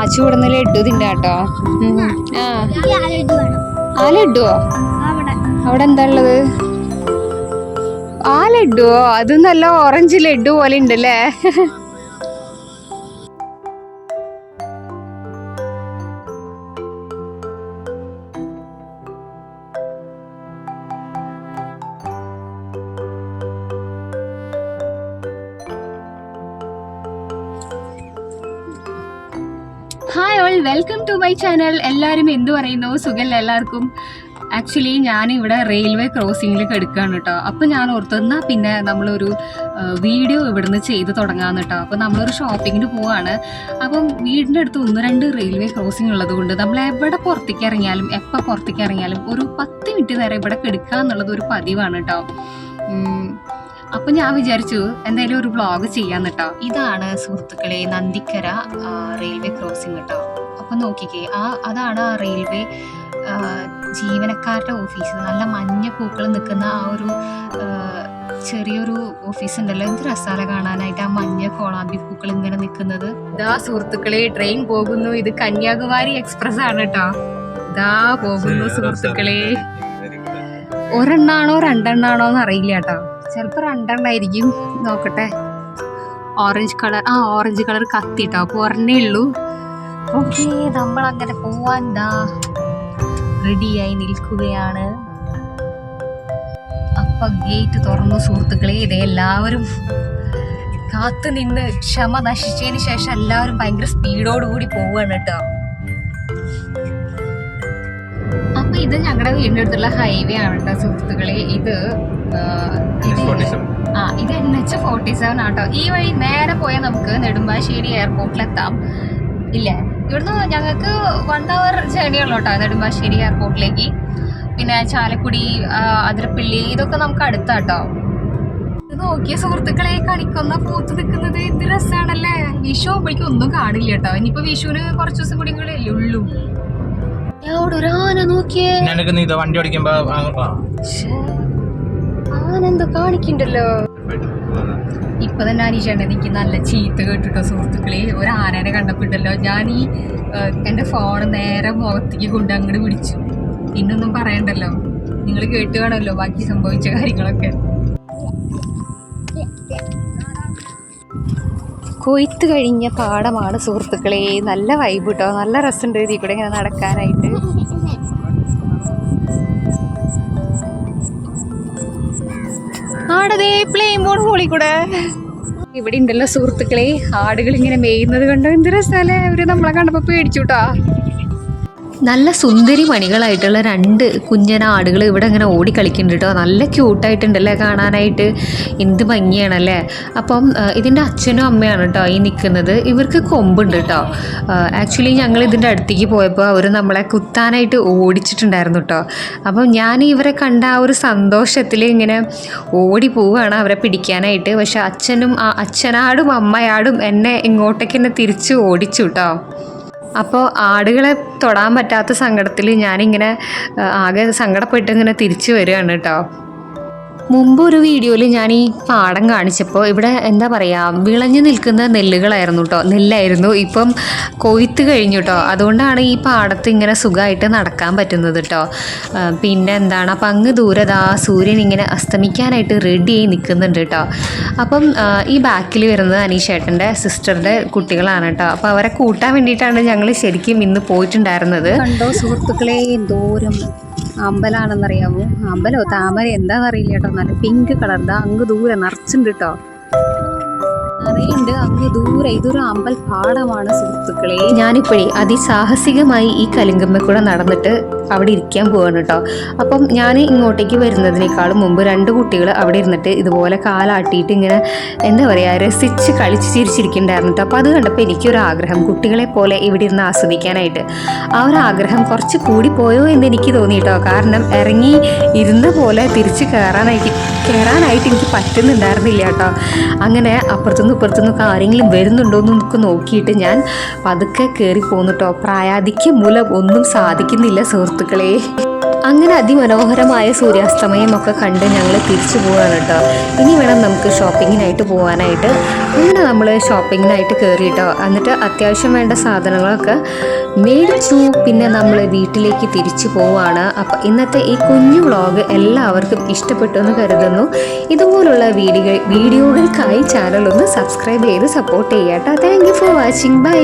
ആച്ചു കൊടുന്ന ലഡു തിന്നാട്ടോ. ആ. ആ. ലഡുവോ അവിടെ. അവിടെ എന്താ ഉള്ളത്? ആ ലഡുവോ അത് നല്ല ഓറഞ്ച് ലഡു പോലെ ഉണ്ടല്ലേ? Hi all welcome to my channel എല്ലാവരും എന്തു പറയുന്നു? സുഖല്ല എല്ലാവർക്കും? ആക്ച്വലി ഞാനിവിടെ റെയിൽവേ ക്രോസിങ്ങിൽ എടുക്കുകയാണ് കേട്ടോ അപ്പോൾ ഞാൻ ഓർത്തെന്നാ പിന്നെ നമ്മളൊരു വീഡിയോ ഇവിടുന്ന് ചെയ്ത് തുടങ്ങാമെന്ന് കേട്ടോ അപ്പോൾ നമ്മളൊരു ഷോപ്പിങ്ങിന് പോവാണ്. അപ്പം വീടിന്റെ അടുത്ത് ഒന്ന് രണ്ട് റെയിൽവേ ക്രോസിംഗ് ഉള്ളത് കൊണ്ട് നമ്മൾ എവിടെ പുറത്തേക്ക് ഇറങ്ങിയാലും എപ്പോൾ പുറത്തേക്ക് ഇറങ്ങിയാലും ഒരു പത്ത് മിനിറ്റ് നേരം ഇവിടെ കെടുക്കുക എന്നുള്ളത് ഒരു പതിവാണ് കേട്ടോ ഉം, അപ്പം ഞാൻ വിചാരിച്ചു എന്തായാലും ഒരു ബ്ലോഗ് ചെയ്യാന്ന് കേട്ടോ ഇതാണ് സുഹൃത്തുക്കളെ നന്ദിക്കര റെയിൽവേ ക്രോസിംഗ് കേട്ടോ അപ്പം നോക്കിക്കേ ആ അതാണ് ആ റെയിൽവേ ജീവനക്കാരുടെ ഓഫീസ് നല്ല മഞ്ഞ പൂക്കൾ നിൽക്കുന്ന ആ ഒരു ചെറിയൊരു ഓഫീസ് ഉണ്ടല്ലോ. എന്ത് രസാല കാണാനായിട്ട് ആ മഞ്ഞ കോളാമ്പി പൂക്കൾ ഇങ്ങനെ നിൽക്കുന്നത്. ഇതാ സുഹൃത്തുക്കളെ ട്രെയിൻ പോകുന്നു. ഇത് കന്യാകുമാരി എക്സ്പ്രസ് ആണ് കേട്ടോ ഇതാ പോകുന്നു സുഹൃത്തുക്കളെ. ഒരെണ്ണാണോ രണ്ടെണ്ണാണോ എന്ന് അറിയില്ല കേട്ടോ ചിലപ്പോൾ രണ്ടെണ്ണായിരിക്കും. നോക്കട്ടെ. ഓറഞ്ച് കളർ ആ ഓറഞ്ച് കളർ കത്തിട്ടോ. അപ്പോൾ ഒരെണ്ണേ ഉള്ളൂ. ഓക്കെ നമ്മൾ അങ്ങനെ പോവാൻ ദാ. റെഡിയായി നിൽക്കുകയാണ്. അപ്പൊ ഗേറ്റ് തുറന്നു സുഹൃത്തുക്കളെ. ഇതേ എല്ലാവരും കാത്തു നിന്ന് ക്ഷമ നശിച്ചതിന് ശേഷം എല്ലാവരും ഭയങ്കര സ്പീഡോടുകൂടി പോവാണ് കേട്ടോ. ഇത് ഞങ്ങളുടെ വീടിന്റെ അടുത്തുള്ള ഹൈവേ ആണ് കേട്ടോ സുഹൃത്തുക്കളെ. ഇത് ആ, ഇത് എൻ എച്ച് ഫോർട്ടി സെവൻ ആട്ടോ ഈ വഴി നേരെ പോയാൽ നമുക്ക് നെടുമ്പാശ്ശേരി എയർപോർട്ടിലെത്താം ഇല്ലേ? ഇവിടുന്ന് ഞങ്ങൾക്ക് വൺ അവർ ജേണി ഉള്ളൂ കേട്ടോ നെടുമ്പാശ്ശേരി എയർപോർട്ടിലേക്ക് പിന്നെ ചാലക്കുടി അതിരപ്പള്ളി ഇതൊക്കെ നമുക്ക് അടുത്താട്ടോ ഇത് നോക്കിയ സുഹൃത്തുക്കളെ കണിക്കൊന്ന പൂത്ത് നിൽക്കുന്നത് എന്ത് രസമാണല്ലേ വിഷു ആകുമ്പോഴേക്കും ഒന്നും കാണില്ല കേട്ടോ ഇനിയിപ്പോ വിഷുവിന് കുറച്ച് ദിവസം കൂടി കൂടെ അല്ലേ ഉള്ളൂ. എവിടെ ഒരു ആന നോക്കിയേ. നിനക്ക് നീ ഇത് വണ്ടി ഓടിക്കുമ്പോ ആന എന്തോ കാണിക്കണ്ടല്ലോ. ഇപ്പൊ തന്നെ അനീഷേണ്ട എനിക്ക് നല്ല ചീത്ത കേട്ടിട്ടോ സുഹൃത്തുക്കളെ. ഒരു ആനേനെ കണ്ടപ്പോണ്ടല്ലോ. ഞാൻ ഈ എന്റെ ഫോൺ നേരെ മുഖത്തേക്ക് കൊണ്ട് അങ്ങോട്ട് പിടിച്ചു. പിന്നൊന്നും പറയണ്ടല്ലോ. നിങ്ങൾ കേട്ട് കാണുമല്ലോ ബാക്കി സംഭവിച്ച കാര്യങ്ങളൊക്കെ. കൊയ്ത്ത് കഴിഞ്ഞ പാടമാണ് സുഹൃത്തുക്കളെ. നല്ല വൈബ് കേട്ടോ നല്ല രസമുണ്ട് ഇതിൽ കൂടെ ഇങ്ങനെ നടക്കാനായിട്ട്. ആടതേ പ്ലെയിൻ ബോർഡ് ഹോളി കൂടെ. ഇവിടെ ഉണ്ടല്ലോ സുഹൃത്തുക്കളെ. ആടുകൾ ഇങ്ങനെ മേയുന്നത് കണ്ടോ? എന്ത് രസാലേ അവർ നമ്മളെ കണ്ടപ്പോ പേടിച്ചുട്ടാ നല്ല സുന്ദരി മണികളായിട്ടുള്ള രണ്ട് കുഞ്ഞനാടുകൾ ഇവിടെ ഇങ്ങനെ ഓടിക്കളിക്കുന്നുണ്ട് കേട്ടോ നല്ല ക്യൂട്ടായിട്ടുണ്ടല്ലേ കാണാനായിട്ട്? എന്ത് ഭംഗിയാണല്ലേ? അപ്പം ഇതിന്റെ അച്ഛനും അമ്മയാണ് കേട്ടോ ഈ നിൽക്കുന്നത് ഇവർക്ക് കൊമ്പുണ്ട് കേട്ടോ ആക്ച്വലി ഞങ്ങൾ ഇതിന്റെ അടുത്തേക്ക് പോയപ്പോൾ അവർ നമ്മളെ കുത്താനായിട്ട് ഓടിച്ചിട്ടുണ്ടായിരുന്നു കേട്ടോ അപ്പം ഞാൻ ഇവരെ കണ്ട ആ ഒരു സന്തോഷത്തിൽ ഇങ്ങനെ ഓടി പോവുകയാണ് അവരെ പിടിക്കാനായിട്ട്. പക്ഷേ അച്ഛനും അച്ഛനാടും അമ്മയാടും എന്നെ ഇങ്ങോട്ടേക്ക് തന്നെ തിരിച്ച് ഓടിച്ചു കേട്ടോ അപ്പോൾ ആടുകളെ തൊടാൻ പറ്റാത്ത സങ്കടത്തിൽ ഞാനിങ്ങനെ ആകെ സങ്കടപ്പെട്ട് ഇങ്ങനെ തിരിച്ചു വരികയാണ് കേട്ടോ മുമ്പ് ഒരു വീഡിയോയിൽ ഞാൻ ഈ പാടം കാണിച്ചപ്പോൾ ഇവിടെ എന്താ പറയുക വിളഞ്ഞു നിൽക്കുന്ന നെല്ലുകളായിരുന്നു കേട്ടോ നെല്ലായിരുന്നു. ഇപ്പം കൊയ്ത്ത് കഴിഞ്ഞു കേട്ടോ അതുകൊണ്ടാണ് ഈ പാടത്ത് ഇങ്ങനെ സുഖമായിട്ട് നടക്കാൻ പറ്റുന്നത് കേട്ടോ പിന്നെ എന്താണ് അപ്പം അങ്ങ് ദൂരതാ സൂര്യൻ ഇങ്ങനെ അസ്തമിക്കാനായിട്ട് റെഡിയായി നിൽക്കുന്നുണ്ട് കേട്ടോ അപ്പം ഈ ബാക്കിൽ വരുന്നത് അനീഷേട്ടന്റെ സിസ്റ്ററുടെ കുട്ടികളാണ് കേട്ടോ അപ്പോൾ അവരെ കൂട്ടാൻ വേണ്ടിയിട്ടാണ് ഞങ്ങൾ ശരിക്കും ഇന്ന് പോയിട്ടുണ്ടായിരുന്നത്. കണ്ടോ സുഹൃത്തുക്കളെ എന്തോരം അമ്പലാണെന്നറിയാമോ അമ്പലോ? താമര എന്താണെന്നറിയില്ല കേട്ടോ. നല്ല പിങ്ക് കളർ അങ്ങ് ദൂരെ നിറച്ചുണ്ട് കേട്ടോ. നിറയുണ്ട് അങ്ങ് ദൂരെ. ഇതൊരു അമ്പൽ പാടമാണ് സുഹൃത്തുക്കളെ. ഞാനിപ്പോഴേ അതിസാഹസികമായി ഈ കലിങ്കമ്മ കൂടെ നടന്നിട്ട് അവിടെ ഇരിക്കാൻ പോവാണ് കേട്ടോ. അപ്പം ഞാൻ ഇങ്ങോട്ടേക്ക് വരുന്നതിനേക്കാളും മുമ്പ് രണ്ട് കുട്ടികൾ അവിടെ ഇരുന്നിട്ട് ഇതുപോലെ കാലാട്ടിയിട്ട് ഇങ്ങനെ എന്താ പറയുക രസിച്ച് കളിച്ച് ചിരിച്ചിരിക്കുന്നുണ്ടായിരുന്നു കേട്ടോ. അപ്പോൾ അത് കണ്ടപ്പോൾ എനിക്കൊരു ആഗ്രഹം കുട്ടികളെ പോലെ ഇവിടെ ഇരുന്ന് ആസ്വദിക്കാനായിട്ട്. ആ ഒരു ആഗ്രഹം കുറച്ച് കൂടി പോയോ എന്ന് എനിക്ക് തോന്നി കേട്ടോ. കാരണം ഇറങ്ങി ഇരുന്ന പോലെ തിരിച്ച് കയറാനായിട്ട് കയറാനായിട്ട് എനിക്ക് പറ്റുന്നുണ്ടായിരുന്നില്ല കേട്ടോ. അങ്ങനെ അപ്പുറത്തുനിന്ന് ഇപ്പുറത്തുനിന്നൊക്കെ ആരെങ്കിലും വരുന്നുണ്ടോ എന്നൊക്കെ നോക്കിയിട്ട് ഞാൻ പതുക്കെ കയറി പോന്നു കേട്ടോ. പ്രായാധിക്യം മൂലം ഒന്നും സാധിക്കുന്നില്ല സുഹൃത്തുക്കളെ അങ്ങനെ അതിമനോഹരമായ സൂര്യാസ്തമയം ഒക്കെ കണ്ട് ഞങ്ങൾ തിരിച്ചു പോവാണ് കേട്ടോ. ഇനി വേണം നമുക്ക് ഷോപ്പിങ്ങിനായിട്ട് പോകാനായിട്ട് അങ്ങനെ നമ്മൾ ഷോപ്പിങ്ങിനായിട്ട് കയറി കേട്ടോ. എന്നിട്ട് അത്യാവശ്യം വേണ്ട സാധനങ്ങളൊക്കെ മേടിച്ചു. പിന്നെ നമ്മൾ വീട്ടിലേക്ക് തിരിച്ചു പോവാണ്. അപ്പം ഇന്നത്തെ ഈ കുഞ്ഞു വ്ളോഗ് എല്ലാവർക്കും ഇഷ്ടപ്പെട്ടു എന്ന് കരുതുന്നു. ഇതുപോലുള്ള വീഡിയോ വീഡിയോകൾക്കായി ചാനൽ ഒന്ന് സബ്സ്ക്രൈബ് ചെയ്ത് സപ്പോർട്ട് ചെയ്യാട്ടോ. Thank you for watching bye